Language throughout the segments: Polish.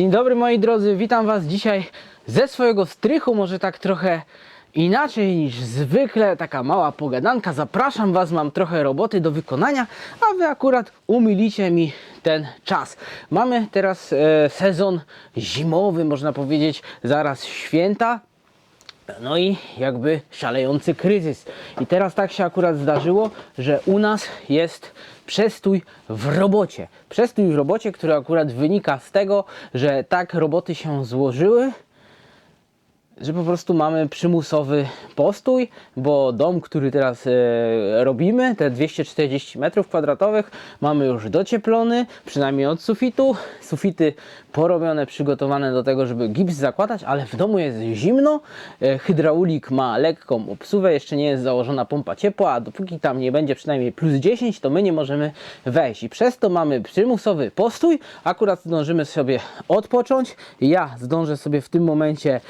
Dzień dobry moi drodzy, witam was dzisiaj ze swojego strychu, może tak trochę inaczej niż zwykle, taka mała pogadanka. Zapraszam was, mam trochę roboty do wykonania, a wy akurat umilicie mi ten czas. Mamy teraz e, sezon zimowy, można powiedzieć, zaraz święta, no i jakby szalejący kryzys. I teraz tak się akurat zdarzyło, że u nas jest przestój w robocie. Przestój w robocie, który akurat wynika z tego, że tak roboty się złożyły, że po prostu mamy przymusowy postój, bo dom, który teraz e, robimy, te 240 metrów kwadratowych, mamy już docieplony, przynajmniej od sufitu. Sufity porobione, przygotowane do tego, żeby gips zakładać, ale w domu jest zimno. E, hydraulik ma lekką obsuwę, jeszcze nie jest założona pompa ciepła, a dopóki tam nie będzie przynajmniej plus 10, to my nie możemy wejść. I przez to mamy przymusowy postój. Akurat zdążymy sobie odpocząć. Ja zdążę sobie w tym momencie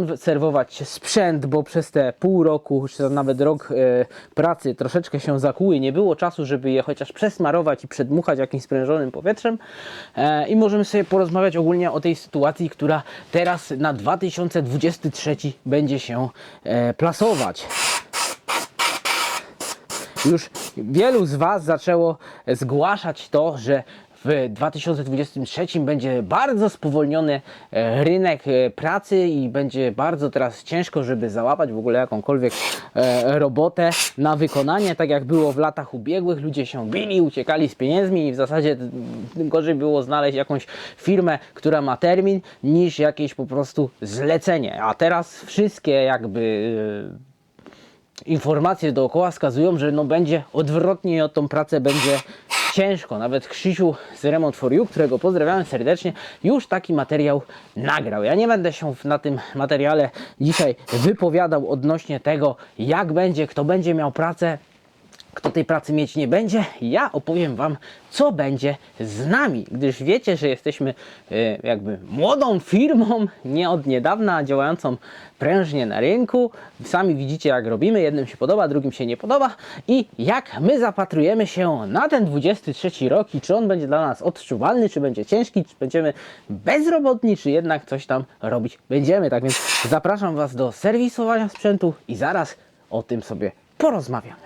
zakonserwować sprzęt, bo przez te pół roku, czy nawet rok e, pracy troszeczkę się zakłuły. Nie było czasu, żeby je chociaż przesmarować i przedmuchać jakimś sprężonym powietrzem. E, I możemy sobie porozmawiać ogólnie o tej sytuacji, która teraz na 2023 będzie się e, plasować. Już wielu z Was zaczęło zgłaszać to, że w 2023 będzie bardzo spowolniony e, rynek e, pracy i będzie bardzo teraz ciężko, żeby załapać w ogóle jakąkolwiek e, robotę na wykonanie, tak jak było w latach ubiegłych. Ludzie się bili, uciekali z pieniędzmi i w zasadzie mm, gorzej było znaleźć jakąś firmę, która ma termin, niż jakieś po prostu zlecenie. A teraz wszystkie jakby informacje dookoła wskazują, że no będzie odwrotnie i o tą pracę będzie ciężko. Nawet Krzysiu z Remont for You, którego pozdrawiam serdecznie, już taki materiał nagrał. Ja nie będę się na tym materiale dzisiaj wypowiadał odnośnie tego, jak będzie, kto będzie miał pracę, kto tej pracy mieć nie będzie, ja opowiem Wam, co będzie z nami, gdyż wiecie, że jesteśmy e, jakby młodą firmą, nie od niedawna działającą prężnie na rynku. Sami widzicie, jak robimy, jednym się podoba, drugim się nie podoba i jak my zapatrujemy się na ten 23 rok i czy on będzie dla nas odczuwalny, czy będzie ciężki, czy będziemy bezrobotni, czy jednak coś tam robić będziemy. Tak więc zapraszam Was do serwisowania sprzętu i zaraz o tym sobie porozmawiamy.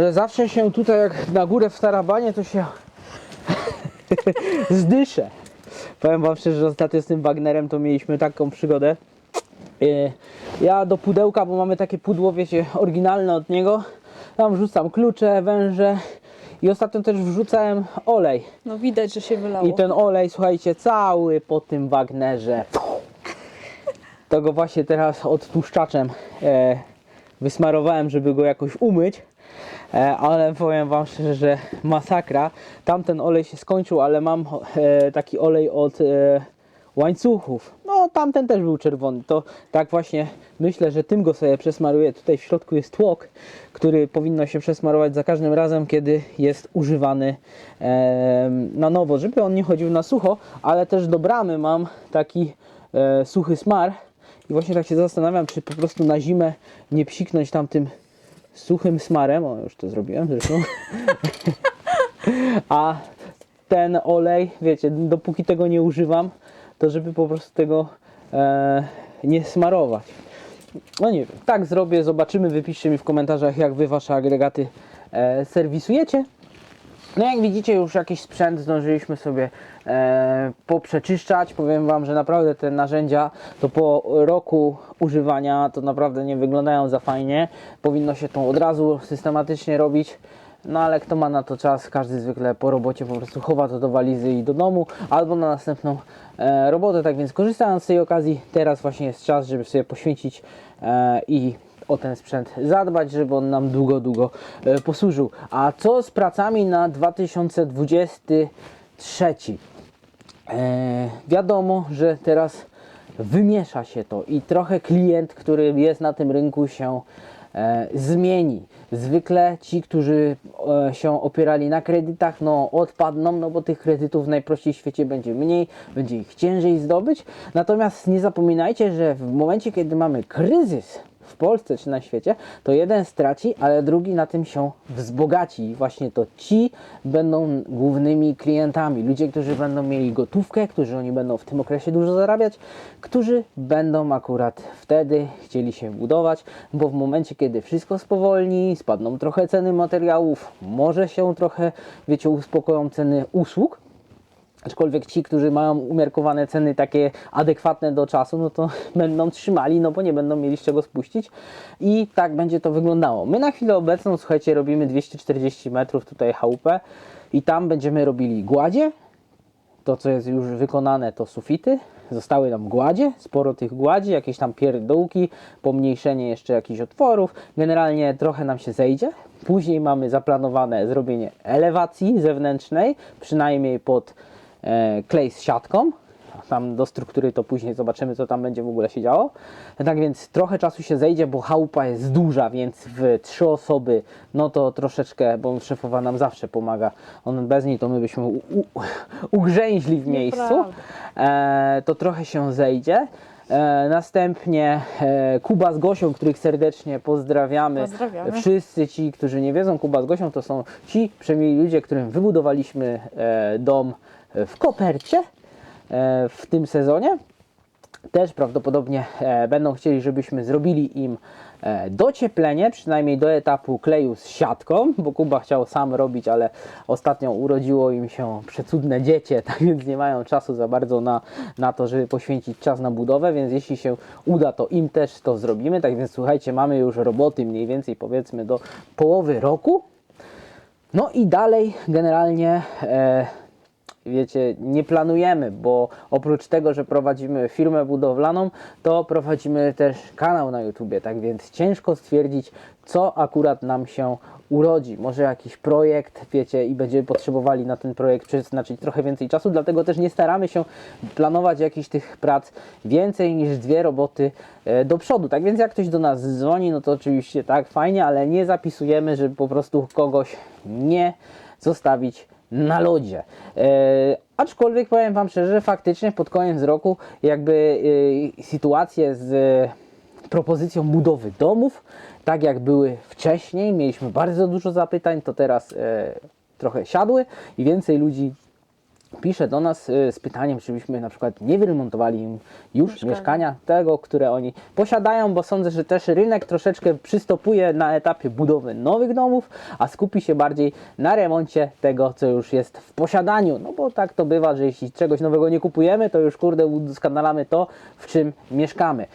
Że zawsze się tutaj jak na górę w Tarabanie to się zdyszę. Powiem wam szczerze, że ostatnio z tym Wagnerem to mieliśmy taką przygodę. Yy, Ja do pudełka, bo mamy takie pudło, wiecie, oryginalne od niego. Tam wrzucam klucze, węże i ostatnio też wrzucałem olej. No widać, że się wylało. I ten olej, słuchajcie, cały po tym Wagnerze. To go właśnie teraz odtłuszczaczem e, wysmarowałem, żeby go jakoś umyć. E, ale powiem Wam szczerze, że masakra. Tamten olej się skończył, ale mam e, taki olej od e, łańcuchów. No tamten też był czerwony. To tak właśnie myślę, że tym go sobie przesmaruję. Tutaj w środku jest tłok, który powinno się przesmarować za każdym razem, kiedy jest używany na nowo, żeby on nie chodził na sucho, ale też do bramy mam taki suchy smar. I właśnie tak się zastanawiam, czy po prostu na zimę nie psiknąć tamtym suchym smarem. O, już to zrobiłem zresztą. A ten olej, wiecie, dopóki tego nie używam, to żeby po prostu tego e, nie smarować. No nie wiem, tak zrobię, zobaczymy, wypiszcie mi w komentarzach, jak wy wasze agregaty e, serwisujecie. No jak widzicie już jakiś sprzęt zdążyliśmy sobie e, poprzeczyszczać. Powiem Wam, że naprawdę te narzędzia to po roku używania to naprawdę nie wyglądają za fajnie. Powinno się to od razu systematycznie robić. No ale kto ma na to czas, każdy zwykle po robocie po prostu chowa to do walizy i do domu albo na następną e, robotę. Tak więc korzystając z tej okazji, teraz właśnie jest czas, żeby sobie poświęcić e, i o ten sprzęt zadbać, żeby on nam długo, długo e, posłużył. A co z pracami na 2023? E, wiadomo, że teraz wymiesza się to i trochę klient, który jest na tym rynku się e, zmieni. Zwykle ci, którzy e, się opierali na kredytach, no odpadną, no bo tych kredytów w najprościej świecie będzie mniej, będzie ich ciężej zdobyć. Natomiast nie zapominajcie, że w momencie, kiedy mamy kryzys w Polsce czy na świecie, to jeden straci, ale drugi na tym się wzbogaci. Właśnie to ci będą głównymi klientami. Ludzie, którzy będą mieli gotówkę, którzy oni będą w tym okresie dużo zarabiać, którzy będą akurat wtedy chcieli się budować, bo w momencie, kiedy wszystko spowolni, spadną trochę ceny materiałów, może się trochę, wiecie, uspokoją ceny usług, Aczkolwiek ci, którzy mają umiarkowane ceny takie adekwatne do czasu, no to będą trzymali, no bo nie będą mieli z czego spuścić i tak będzie to wyglądało. My na chwilę obecną, słuchajcie, robimy 240 metrów tutaj chałupę i tam będziemy robili gładzie. To, co jest już wykonane, to sufity. Zostały nam gładzie, sporo tych gładzi, jakieś tam pierdółki, pomniejszenie jeszcze jakichś otworów. Generalnie trochę nam się zejdzie. Później mamy zaplanowane zrobienie elewacji zewnętrznej, przynajmniej pod klej z siatką. Tam do struktury to później zobaczymy, co tam będzie w ogóle się działo. Tak więc trochę czasu się zejdzie, bo chałupa jest duża, więc w trzy osoby, no to troszeczkę, bo szefowa nam zawsze pomaga. On bez niej to my byśmy u, u, ugrzęźli w miejscu. E, to trochę się zejdzie. E, następnie e, Kuba z Gosią, których serdecznie pozdrawiamy. Pozdrawiamy. Wszyscy ci, którzy nie wiedzą, Kuba z Gosią to są ci przemieli ludzie, którym wybudowaliśmy e, dom w kopercie e, w tym sezonie. Też prawdopodobnie e, będą chcieli, żebyśmy zrobili im e, docieplenie, przynajmniej do etapu kleju z siatką, bo Kuba chciał sam robić, ale ostatnio urodziło im się przecudne dziecię, tak więc nie mają czasu za bardzo na, na to, żeby poświęcić czas na budowę, więc jeśli się uda, to im też to zrobimy. Tak więc słuchajcie, mamy już roboty mniej więcej powiedzmy do połowy roku. No i dalej generalnie e, wiecie, nie planujemy, bo oprócz tego, że prowadzimy firmę budowlaną, to prowadzimy też kanał na YouTubie, tak więc ciężko stwierdzić, co akurat nam się urodzi. Może jakiś projekt, wiecie, i będziemy potrzebowali na ten projekt przeznaczyć trochę więcej czasu, dlatego też nie staramy się planować jakichś tych prac więcej niż dwie roboty e, do przodu. Tak więc jak ktoś do nas dzwoni, no to oczywiście tak, fajnie, ale nie zapisujemy, żeby po prostu kogoś nie zostawić na lodzie. E, aczkolwiek powiem Wam szczerze, faktycznie pod koniec roku jakby e, sytuacje z e, propozycją budowy domów, tak jak były wcześniej, mieliśmy bardzo dużo zapytań, to teraz e, trochę siadły i więcej ludzi pisze do nas y, z pytaniem, czy byśmy na przykład nie wyremontowali im już Mieszkania. mieszkania tego, które oni posiadają, bo sądzę, że też rynek troszeczkę przystopuje na etapie budowy nowych domów, a skupi się bardziej na remoncie tego, co już jest w posiadaniu. No bo tak to bywa, że jeśli czegoś nowego nie kupujemy, to już kurde udoskonalamy to, w czym mieszkamy.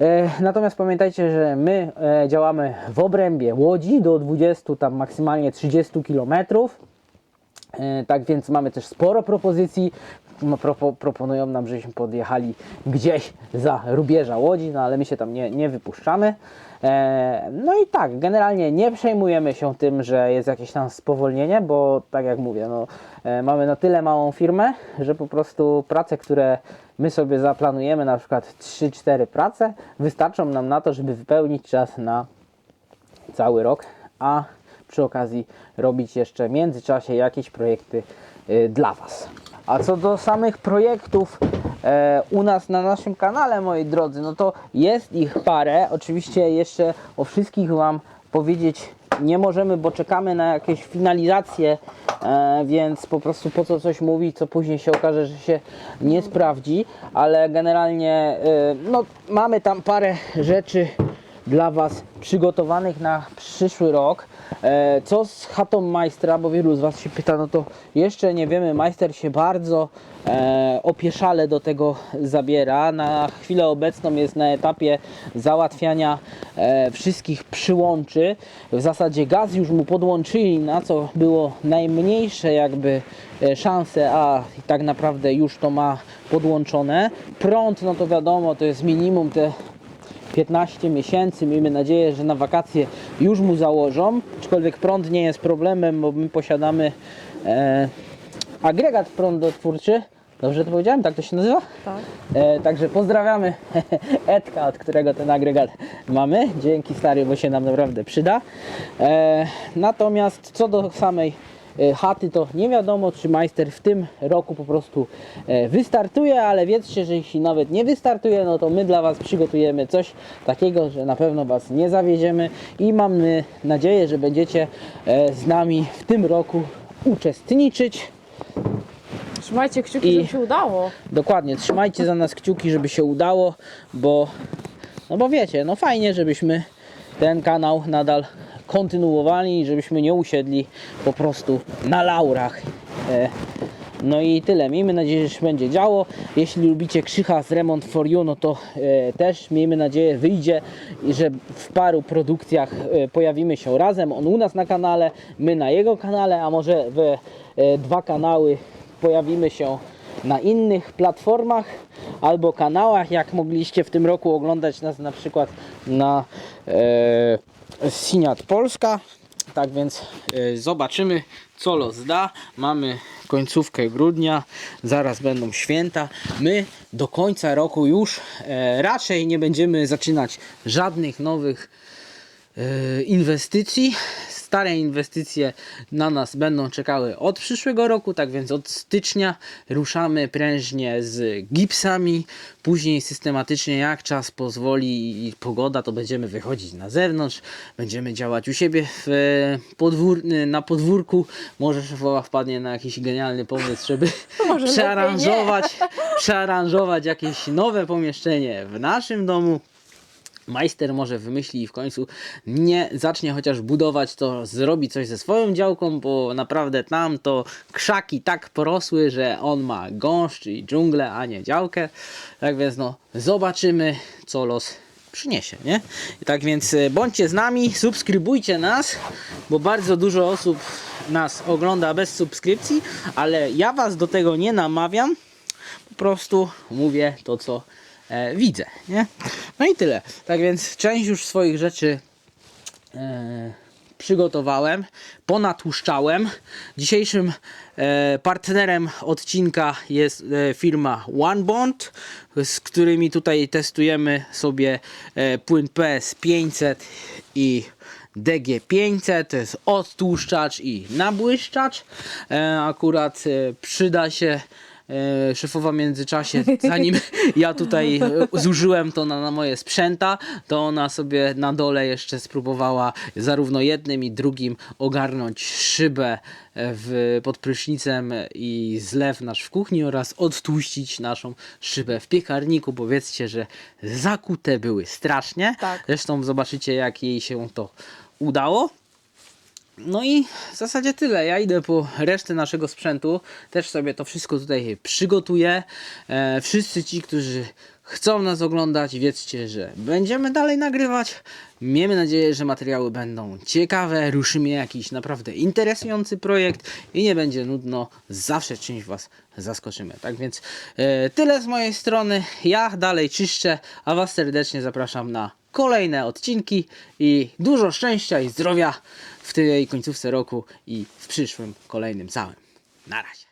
E, Natomiast pamiętajcie, że my e, działamy w obrębie Łodzi do 20, tam maksymalnie 30 kilometrów. E, Tak więc mamy też sporo propozycji. Propo, proponują nam, żebyśmy podjechali gdzieś za rubieża Łodzi, no ale my się tam nie, nie wypuszczamy. E, no i tak, generalnie nie przejmujemy się tym, że jest jakieś tam spowolnienie, bo tak jak mówię, no, e, mamy na tyle małą firmę, że po prostu prace, które my sobie zaplanujemy, na przykład 3-4 prace, wystarczą nam na to, żeby wypełnić czas na cały rok, a przy okazji robić jeszcze w międzyczasie jakieś projekty y, dla Was. A co do samych projektów e, u nas na naszym kanale, moi drodzy, no to jest ich parę. Oczywiście jeszcze o wszystkich Wam powiedzieć nie możemy, bo czekamy na jakieś finalizacje, e, więc po prostu po co coś mówić, co później się okaże, że się nie sprawdzi, ale generalnie e, no, mamy tam parę rzeczy dla Was przygotowanych na przyszły rok. E, co z chatą majstra, bo wielu z Was się pyta, no to jeszcze nie wiemy, majster się bardzo e, opieszale do tego zabiera. Na chwilę obecną jest na etapie załatwiania e, wszystkich przyłączy. W zasadzie gaz już mu podłączyli, na co było najmniejsze jakby e, szanse, a tak naprawdę już to ma podłączone. Prąd, no to wiadomo, to jest minimum te 15 miesięcy. Miejmy nadzieję, że na wakacje już mu założą. Aczkolwiek prąd nie jest problemem, bo my posiadamy e, agregat prądotwórczy. Dobrze to powiedziałem? Tak to się nazywa? Tak. E, także pozdrawiamy Edka, od którego ten agregat mamy. Dzięki stary, bo się nam naprawdę przyda. E, natomiast co do samej chaty, to nie wiadomo, czy majster w tym roku po prostu e, wystartuje, ale wiedzcie, że jeśli nawet nie wystartuje, no to my dla Was przygotujemy coś takiego, że na pewno Was nie zawiedziemy i mamy nadzieję, że będziecie e, z nami w tym roku uczestniczyć. Trzymajcie kciuki, I- żeby się udało. Dokładnie, trzymajcie za nas kciuki, żeby się udało, bo no bo wiecie, no fajnie, żebyśmy ten kanał nadal kontynuowali żebyśmy nie usiedli po prostu na laurach. E, no i tyle. Miejmy nadzieję, że się będzie działo. Jeśli lubicie Krzycha z Remont for You, no to e, też miejmy nadzieję wyjdzie i że w paru produkcjach e, pojawimy się razem. On u nas na kanale, my na jego kanale, a może w e, dwa kanały pojawimy się na innych platformach albo kanałach, jak mogliście w tym roku oglądać nas na przykład na e, Siniat Polska. Tak więc e, zobaczymy, co los da. Mamy końcówkę grudnia, zaraz będą święta. My do końca roku już e, raczej nie będziemy zaczynać żadnych nowych e, inwestycji. Stare inwestycje na nas będą czekały od przyszłego roku, tak więc od stycznia ruszamy prężnie z gipsami. Później systematycznie, jak czas pozwoli i pogoda, to będziemy wychodzić na zewnątrz, będziemy działać u siebie w, e, podwór, na podwórku. Może szefowa wpadnie na jakiś genialny pomysł, żeby przearanżować, przearanżować jakieś nowe pomieszczenie w naszym domu. Majster może wymyśli i w końcu nie zacznie chociaż budować, to zrobi coś ze swoją działką, bo naprawdę tam to krzaki tak porosły, że on ma gąszcz i dżunglę, a nie działkę. Tak więc no, zobaczymy co los przyniesie, nie? Tak więc e, bądźcie z nami, subskrybujcie nas, bo bardzo dużo osób nas ogląda bez subskrypcji, ale ja was do tego nie namawiam, po prostu mówię to, co e, widzę, nie? No i tyle. Tak więc część już swoich rzeczy e, przygotowałem, ponatłuszczałem. Dzisiejszym e, partnerem odcinka jest e, firma OneBond, z którymi tutaj testujemy sobie e, płyn PS500 i DG500, to jest odtłuszczacz i nabłyszczacz. E, akurat e, przyda się szefowa w międzyczasie, zanim ja tutaj e, zużyłem to na, na moje sprzęta, to ona sobie na dole jeszcze spróbowała zarówno jednym i drugim ogarnąć szybę e, w, pod prysznicem i zlew nasz w kuchni oraz odtłuścić naszą szybę w piekarniku. Powiedzcie, że zakute były strasznie. Tak. Zresztą zobaczycie jak jej się to udało. No i w zasadzie tyle. Ja idę po resztę naszego sprzętu. Też sobie to wszystko tutaj przygotuję. E, wszyscy ci, którzy chcą nas oglądać, wiedzcie, że będziemy dalej nagrywać. Miejmy nadzieję, że materiały będą ciekawe. Ruszymy jakiś naprawdę interesujący projekt i nie będzie nudno. Zawsze czymś Was zaskoczymy. Tak więc e, tyle z mojej strony. Ja dalej czyszczę, a Was serdecznie zapraszam na kolejne odcinki i dużo szczęścia i zdrowia w tej końcówce roku i w przyszłym kolejnym całym. Na razie.